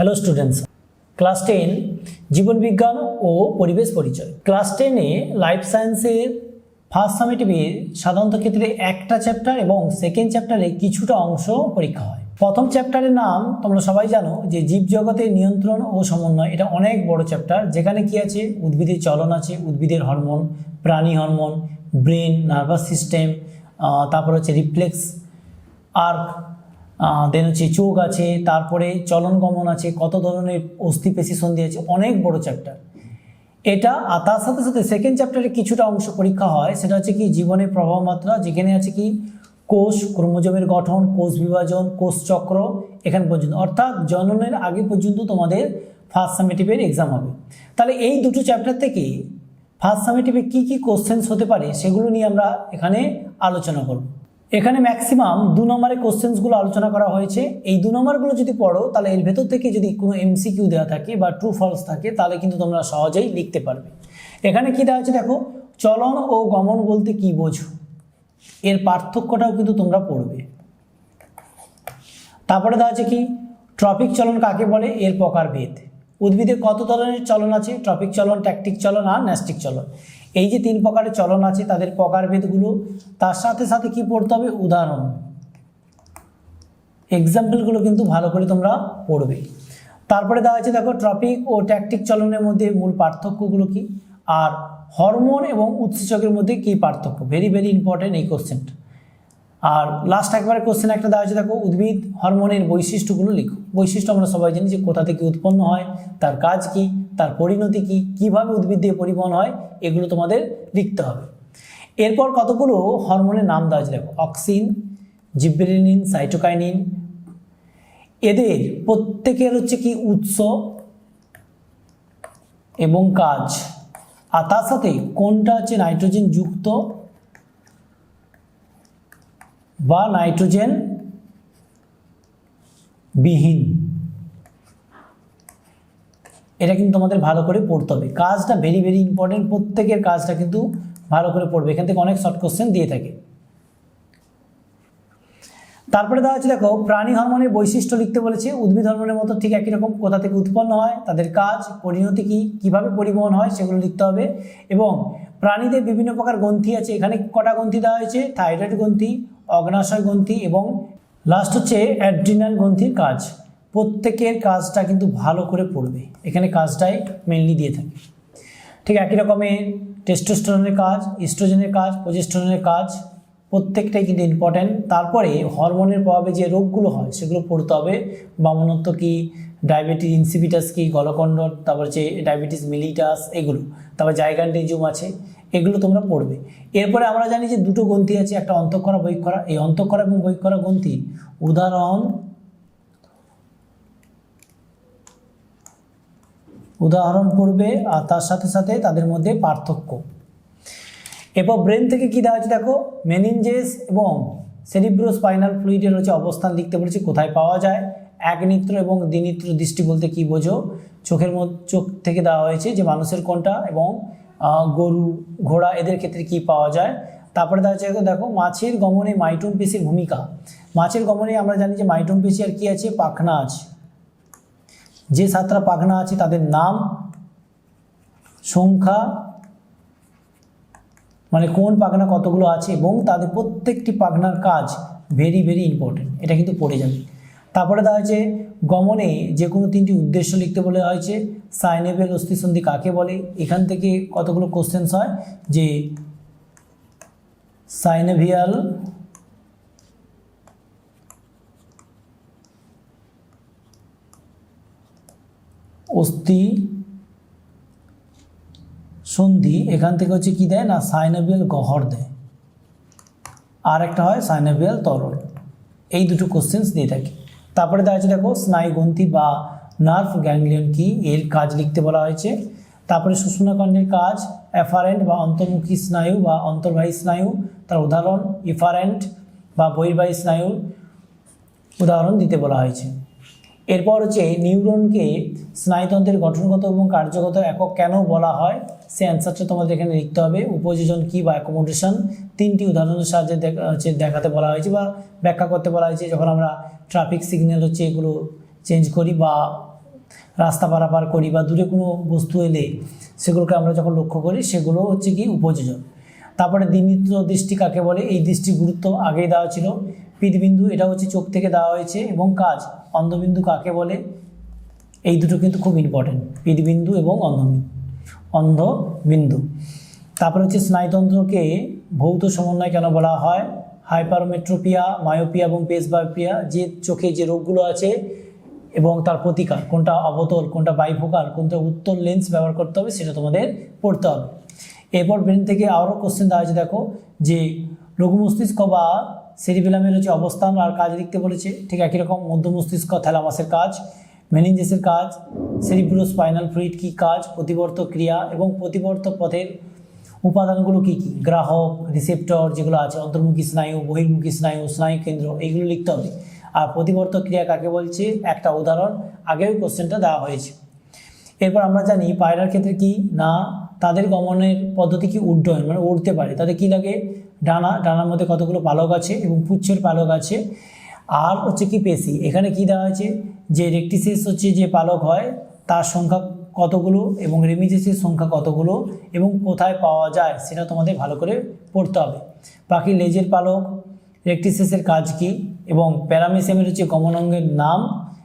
Hello students class ten জীবনবিজ্ঞান ও পরিবেশ পরিচয়। ক্লাস টেনে লাইফ সায়েন্সের ফার্স্ট সামেটিভে সাধারণত ক্ষেত্রে একটা চ্যাপ্টার এবং সেকেন্ড চ্যাপ্টারে কিছুটা অংশ পরীক্ষা হয়। প্রথম চ্যাপ্টারের নাম তোমরা সবাই জানো যে জীবজগতের নিয়ন্ত্রণ ও সমন্বয়। এটা অনেক বড় চ্যাপ্টার যেখানে কি আছে? উদ্ভিদের চলন আছে, উদ্ভিদের হরমোন প্রাণী হরমোন ব্রেন নার্ভাস সিস্টেম তারপর হচ্ছে রিফ্লেক্স আর্ক দেন হচ্ছে চোখ আছে, তারপরে চলন গমন আছে, কত ধরনের অস্থি পেশি সন্ধি আছে, অনেক বড় চ্যাপ্টার এটা, আর তার সাথে সাথে সেকেন্ড চ্যাপ্টারে কিছুটা অংশ পরীক্ষা হয়, সেটা হচ্ছে কি জীবনের প্রভাব মাত্রা, যেখানে আছে কি কোষ, ক্রোমোজোমের গঠন, কোষ বিভাজন, কোষ চক্র, এখান পর্যন্ত। অর্থাৎ জননের আগে পর্যন্ত তোমাদের ফার্স্ট সামেটিভের এক্সাম হবে। তাহলে এই দুটো চ্যাপ্টার থেকে ফার্স্ট সামেটিভে কী কী কোশ্চেন্স হতে পারে, সেগুলো নিয়ে আমরা এখানে আলোচনা করব। এখানে ম্যাক্সিমাম দু নম্বরে কোশ্চেন্সগুলো আলোচনা করা হয়েছে। এই দু নম্বরগুলো যদি পড়ো, তাহলে এর ভেতর থেকে যদি কোনো এমসিকিউ দেওয়া থাকে বা ট্রু ফলস থাকে, তাহলে কিন্তু তোমরা সহজেই লিখতে পারবে। এখানে কি দেওয়া আছে দেখো, চলন ও গমন বলতে কি বোঝো? এর পার্থক্যটাও কিন্তু তোমরা পড়বে। তারপরে দেওয়া আছে কি ট্রপিক চলন কাকে বলে? এর প্রকারভেদ উদ্ভিদে কত ধরনের চলন আছে? ট্রপিক চলন, ট্যাকটিক চলন আর ন্যাস্টিক চলন। এই যে তিন প্রকারের চলন আছে, তাদের প্রকারভেদগুলো তার সাথে সাথে কি পড়তে হবে? উদাহরণ। এক্সাম্পলগুলো কিন্তু ভালো করে তোমরা পড়বে। তারপরে দেওয়া আছে, দেখো ট্রপিক ও ট্যাকটিক চলনের মধ্যে মূল পার্থক্যগুলো কি? আর হরমোন এবং উৎসেচকের মধ্যে কি পার্থক্য? ভেরি ভেরি ইম্পর্টেন্ট এই কোশ্চেনটা আর লাস্ট একবারে কোশ্চেন একটা দেওয়া আছে, দেখো, উদ্ভিদ হরমোনের বৈশিষ্ট্যগুলো লিখো। বৈশিষ্ট্য আমরা সবাই জানি যে কোথা থেকে উৎপন্ন হয়, তার কাজ কি? তার পরিণতি কি? কীভাবে উদ্ভিদ দিয়ে পরিবহন হয়? এগুলো তোমাদের লিখতে হবে। এরপর কতগুলো হরমোনের নাম দেওয়া আছে দেখো, অক্সিন, জিব্রেলিন, সাইটোকাইনিন। এদের প্রত্যেকের হচ্ছে কি? উৎস এবং কাজ। আর তার সাথে কোনটা হচ্ছে নাইট্রোজেন যুক্ত বা নাইট্রোজেন বিহীন? এটা কিন্তু তোমাদের ভালো করে পড়তে হবে। কাজটা ভেরি ভেরি ইম্পর্টেন্ট প্রত্যেকের কাজটা কিন্তু ভালো করে পড়বে। এখান থেকে অনেক শর্ট কোশ্চেন দিয়ে থাকে। তারপরে দেওয়া আছে দেখো, প্রাণী হরমোনের বৈশিষ্ট্য লিখতে বলেছে। উদ্ভিদ হরমোনের মতো ঠিক একই রকম কোথা থেকে উৎপন্ন হয়, তাদের কাজ, পরিণতি কী, কীভাবে পরিবহন হয়, সেগুলো লিখতে হবে। এবং প্রাণীদের বিভিন্ন প্রকার গ্রন্থি আছে। এখানে কটা গ্রন্থি দেওয়া হয়েছে? থাইরয়েড গ্রন্থি, অগ্নাশয় গ্রন্থি এবং লাস্ট হচ্ছে অ্যাড্রিনাল গ্রন্থির কাজ। প্রত্যেকের কাজটা কিন্তু ভালো করে পড়বে। এখানে কাজটাই মেনলি দিয়ে থাকে। ঠিক একই রকমের টেস্টোস্টেরনের কাজ ইস্ট্রোজেনের কাজ প্রজেস্টোরনের কাজ, প্রত্যেকটাই কিন্তু ইম্পর্ট্যান্ট তারপরে হরমোনের প্রভাবে যে রোগগুলো হয়, সেগুলো পড়তে হবে। বামনত্ব কি ডায়াবেটিস ইনসিপিটাস কি গলকণ্ড তারপর যে ডায়াবেটিস মিলিটাস এগুলো। তারপর জায়গান্ডিজুম আছে, এগুলো তোমরা পড়বে। এরপরে আমরা জানি যে দুটো গ্রন্থি আছে, একটা অন্তঃকরা বৈক্ষরা এই অন্তঃকরা এবং বৈক্ষরা গ্রন্থি উদাহরণ উদাহরণ পড়বে আর তার সাথে সাথে তাদের মধ্যে পার্থক্য। এরপর ব্রেন থেকে কী দেওয়া আছে দেখো? মেনিনজেস এবং সেরিব্রো স্পাইনাল ফ্লুইডের হচ্ছে অবস্থান লিখতে বলেছি, কোথায় পাওয়া যায়? এক নিত্র এবং দ্বিনিত্র দৃষ্টি বলতে কি বোঝো? চোখের মধ্যে, চোখ থেকে দেওয়া হয়েছে যে মানুষের কোনটা এবং গরু, ঘোড়া, এদের ক্ষেত্রে কি পাওয়া যায়? তারপরে দেওয়া আছে দেখো মাছের গমনে মাইটুন পেশির ভূমিকা। মাছের গমনে আমরা জানি যে মাইটুন পেশি আর কি আছে? পাখনা আছে। যে সাতটা পাখনা আছে তাদের নাম, সংখ্যা মানে কোন পাখনা কতগুলো আছে এবং তাদের প্রত্যেকটি পাখনার কাজ ভেরি ভেরি ইম্পর্টেন্ট এটা কিন্তু পড়ে যাবে। তারপরে দেওয়া হয়েছে গমনে যে কোনো তিনটি উদ্দেশ্য লিখতে বলে হয়েছে। সাইনেবেল অস্থিসন্ধি কাকে বলে? এখান থেকে কতগুলো কোশ্চেন্স হয়? যে সাইনেভিয়াল অস্থি, সন্ধি, এখান থেকে হচ্ছে কি দেয় না? সাইনোভিয়াল গহর দেয়। আর একটা হয় সাইনোভিয়াল তরল। এই দুটো কোশ্চেন্স দিয়ে থাকে। তারপরে দেখা দেখো স্নায়ুগ্রন্থি বা নার্ভ গ্যাংলিয়ন কি? এর কাজ লিখতে বলা হয়েছে। তারপরে সুষুম্নাকাণ্ডের কাজ অ্যাফারেন্ট বা অন্তর্মুখী স্নায়ু বা অন্তর্বাহী স্নায়ু, তার উদাহরণ ইফারেন্ট বা বহির্বাহী স্নায়ুর উদাহরণ দিতে বলা হয়েছে। এরপর হচ্ছে নিউরনকে স্নায়ুতন্ত্রের গঠনগত এবং কার্যগত একক কেন বলা হয়, সে অ্যান্সারটা তোমাদের এখানে লিখতে হবে। উপযোজন কি বা অ্যাকোমোডেশন তিনটি উদাহরণের সাহায্যে হচ্ছে দেখাতে বলা হয়েছে বা ব্যাখ্যা করতে বলা হয়েছে। যখন আমরা ট্রাফিক সিগন্যাল হচ্ছে এগুলো চেঞ্জ করি বা রাস্তা পারাপার করি বা দূরে কোনো বস্তু এলে সেগুলোকে আমরা যখন লক্ষ্য করি, সেগুলো হচ্ছে কি উপযোজন। তারপরে দ্বিমিত্র দৃষ্টি কাকে বলে? এই দৃষ্টি গুরুত্ব আগেই দেওয়া ছিল। পিতবিন্দু এটা হচ্ছে চোখ থেকে দেওয়া হয়েছে এবং কাজ। অন্ধবিন্দু কাকে বলে? এই দুটো কিন্তু খুব ইম্পর্টেন্ট পিতবিন্দু এবং অন্ধবিন্দু। অন্ধবিন্দু। তারপরে হচ্ছে স্নায়ুতন্ত্রকে ভৌত সমন্বয় কেন বলা হয়? হাইপারোমেট্রোপিয়া, মায়োপিয়া এবং পেসবায়োপিয়া যে চোখে যে রোগগুলো আছে এবং তার প্রতিকার, কোনটা অবতল, কোনটা বাইফোকাল, কোনটা উত্তর লেন্স ব্যবহার করতে হবে সেটা তোমাদের পড়তে হবে। এরপর ব্রেন থেকে আরও কোশ্চেন দেওয়া হয়েছে, দেখো, যে লঘু মস্তিষ্ক বা সেরিবেলামের হচ্ছে অবস্থান আর কাজ লিখতে বলেছে। ঠিক একই রকম মধ্য মস্তিষ্ক থ্যালামাসের কাজ, মেনিনজেসের কাজ সেরিব্রো স্পাইনাল ফ্লুইড কী কাজ প্রতিবর্ত ক্রিয়া এবং প্রতিবর্ত পথের উপাদানগুলো কী কী? গ্রাহক, রিসেপ্টর যেগুলো আছে, অন্তর্মুখী স্নায়ু, বহির্মুখী স্নায়ু স্নায়ু কেন্দ্র এইগুলো লিখতে হবে। আর প্রতিবর্ত ক্রিয়া কাকে বলছে? একটা উদাহরণ, আগেও কোশ্চেনটা দেওয়া হয়েছে। এরপর আমরা জানি পায়রার ক্ষেত্রে কি? না তাদের গমনের পদ্ধতি কি উড্ডয়ন? মানে উড়তে পারে। তাদের কি লাগে? ডানা। ডানার মধ্যে কতগুলো পালক আছে এবং পুচ্ছের পালক আছে। আর হচ্ছে কি পেশি? এখানে কি দেওয়া আছে যে রেকটিসিস হচ্ছে যে পালক হয়, তার সংখ্যা কতগুলো এবং রেমিজেসের সংখ্যা কতগুলো এবং কোথায় পাওয়া যায়, সেটা তোমাদের ভালো করে পড়তে হবে। পাখির লেজের পালক রেকটিসিসের কাজ কি এবং প্যারামিসেমের হচ্ছে গমন অঙ্গের নাম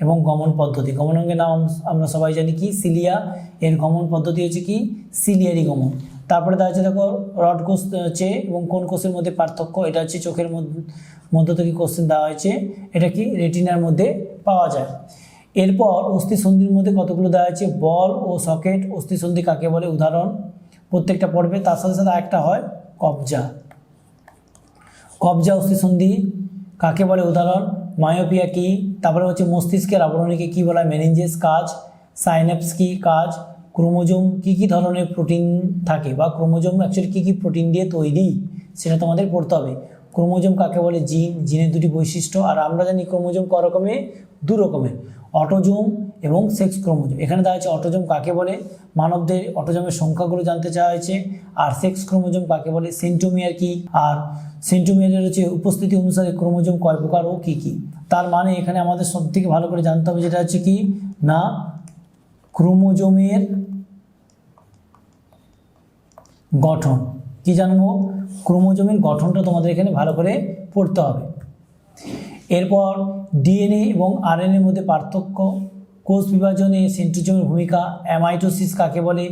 এবং গমন পদ্ধতি। গমন অঙ্গের নাম আমরা সবাই জানি কি? সিলিয়া। এর গমন পদ্ধতি হচ্ছে কি? সিলিয়ারি গমন। তারপরে দেখা যাচ্ছে দেখো, রড কোষ হচ্ছে এবং কোন কোষের মধ্যে পার্থক্য? এটা হচ্ছে চোখের মধ্যে থেকে কোশ্চেন দেওয়া হয়েছে। এটা কি? রেটিনার মধ্যে পাওয়া যায়। এরপর অস্থিসন্ধির মধ্যে কতগুলো দেওয়া হয়েছে? বল ও সকেট। অস্থিসন্ধি কাকে বলে? উদাহরণ। প্রত্যেকটা পড়বে তার সাথে সাথে একটা হয়, কবজা। কবজা, অস্থিসন্ধি কাকে বলে? উদাহরণ। মায়োপিয়া কি? তারপরে হচ্ছে মস্তিষ্কের আবরণীকে কী বলা হয়? মেনেঞ্জেস কাজ সাইনাপস কি, কাজ, ক্রোমোজোম, কি কি ধরনের প্রোটিন থাকে বা ক্রোমোজোম অ্যাকচুয়ালি কী কী প্রোটিন দিয়ে তৈরি সেটা তোমাদের পড়তে হবে। ক্রোমোজোম কাকে বলে? জিন, জিনের দুটি বৈশিষ্ট্য। আর আমরা জানি ক্রোমোজোম ক রকমের দু রকমের। অটোজোম এবং সেক্স ক্রোমোজোম এখানে দেওয়া হচ্ছে অটোজোম কাকে বলে? মানবদের অটোজোমের সংখ্যাগুলো জানতে চাওয়া হয়েছে। আর সেক্স ক্রোমোজোম কাকে বলে? সেন্টোমিয়ার কি? আর সেন্টোমিয়ারের হচ্ছে উপস্থিতি অনুসারে ক্রোমোজোম কয় প্রকার ও কী কী? তার মানে এখানে আমাদের সব থেকে ভালো করে জানতে হবে যেটা হচ্ছে কি? না ক্রোমোজোমের গঠন। কি জানব? ক্রোমোজোমের গঠনটা তোমাদের এখানে ভালো করে পড়তে হবে। এরপর ডিএনএ এবং আরএনএর মধ্যে পার্থক্য। কোষ বিভাজনে সেন্ট্রোজোমের ভূমিকা, অ্যামাইটোসিস কাকে বলে?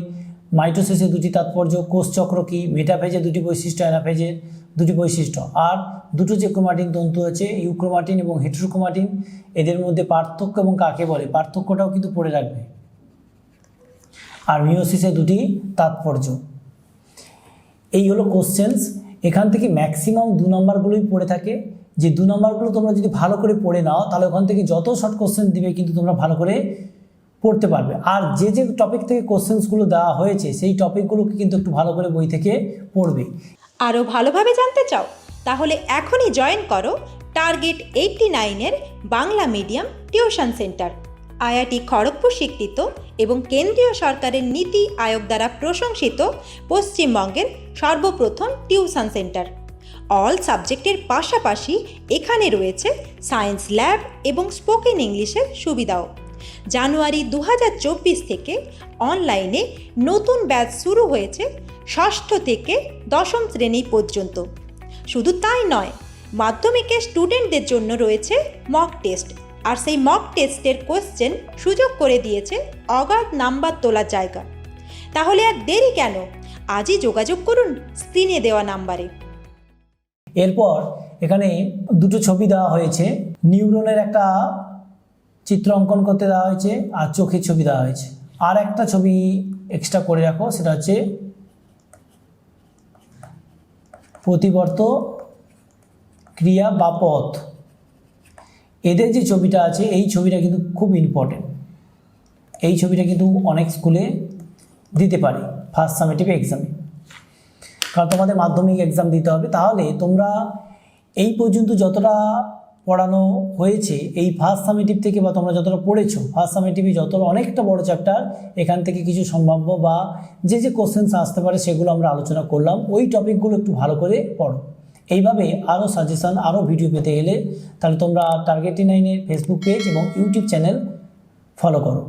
মাইটোসিসের দুটি তাৎপর্য কোষচক্র কি? মেটাফেজের দুটি বৈশিষ্ট্য, অ্যানাফেজের দুটি বৈশিষ্ট্য। আর দুটো যে ক্রোমাটিন তন্তু আছে, ইউক্রোমাটিন এবং হেট্রোক্রোমাটিন, এদের মধ্যে পার্থক্য এবং কাকে বলে? পার্থক্যটাও কিন্তু পড়ে রাখবে। আর মিওসিসের দুটি তাৎপর্য। এই হলো কোশ্চেন্স এখান থেকে ম্যাক্সিমাম দু নম্বরগুলোই পড়ে থাকে। যে দু নম্বরগুলো তোমরা যদি ভালো করে পড়ে নাও, তাহলে ওখান থেকে যত শর্ট কোশ্চেন দিবে কিন্তু তোমরা ভালো করে পড়তে পারবে। আর যে যে টপিক থেকে কোশ্চেন্সগুলো দেওয়া হয়েছে, সেই টপিকগুলোকে কিন্তু একটু ভালো করে বই থেকে পড়বে। আরও ভালোভাবে জানতে চাও, তাহলে এখনই জয়েন করো টার্গেট এইটটি নাইনের Bangla medium tuition centre IIT Kharagpur স্বীকৃত এবং কেন্দ্রীয় সরকারের নীতি আয়োগ দ্বারা প্রশংসিত পশ্চিমবঙ্গের সর্বপ্রথম টিউশন সেন্টার অল সাবজেক্টের পাশাপাশি এখানে রয়েছে সায়েন্স ল্যাব এবং স্পোকেন ইংলিশের সুবিধাও। জানুয়ারি দু হাজার চব্বিশ থেকে অনলাইনে নতুন ব্যাচ শুরু হয়েছে ষষ্ঠ থেকে দশম শ্রেণি পর্যন্ত। শুধু তাই নয় মাধ্যমিকের স্টুডেন্টদের জন্য রয়েছে মক টেস্ট আর সেই মক টেস্টের কোশ্চেন সুযোগ করে দিয়েছে অগাধ নাম্বার তোলার জায়গা। তাহলে আর দেরি কেন? আজই যোগাযোগ করুন স্ক্রিনে দেওয়া নাম্বারে এরপর এখানে দুটো ছবি দেওয়া হয়েছে। নিউরনের একটা চিত্র অঙ্কন করতে দেওয়া হয়েছে আর চোখের ছবি দেওয়া হয়েছে। আর একটা ছবি এক্সট্রা করে রাখো, সেটা হচ্ছে প্রতিবর্ত ক্রিয়া বা পথ। এদের যে ছবিটা আছে, এই ছবিটা কিন্তু খুব ইম্পর্টেন্ট এই ছবিটা কিন্তু অনেক স্কুলে দিতে পারে ফার্স্ট সামেটিভ এক্সামে কারণ তোমাদের মাধ্যমিক এক্সাম দিতে হবে, তাহলে তোমরা এই পর্যন্ত যতটা পড়ানো হয়েছে, এই ফার্স্ট সামেটিভ থেকে বা তোমরা যতটা পড়েছো ফার্স্ট সামেটিভে যতটা অনেকটা বড় চ্যাপ্টার এখান থেকে কিছু সম্ভাব্য বা যে যে কোশ্চেন্স আসতে পারে সেগুলো আমরা আলোচনা করলাম, ওই টপিকগুলো একটু ভালো করে পড়ো। এইভাবে আরও সাজেশান আরও ভিডিও পেতে গেলে তাহলে তোমরা টার্গেটি নাইনের ফেসবুক পেজ এবং ইউটিউব চ্যানেল ফলো করো।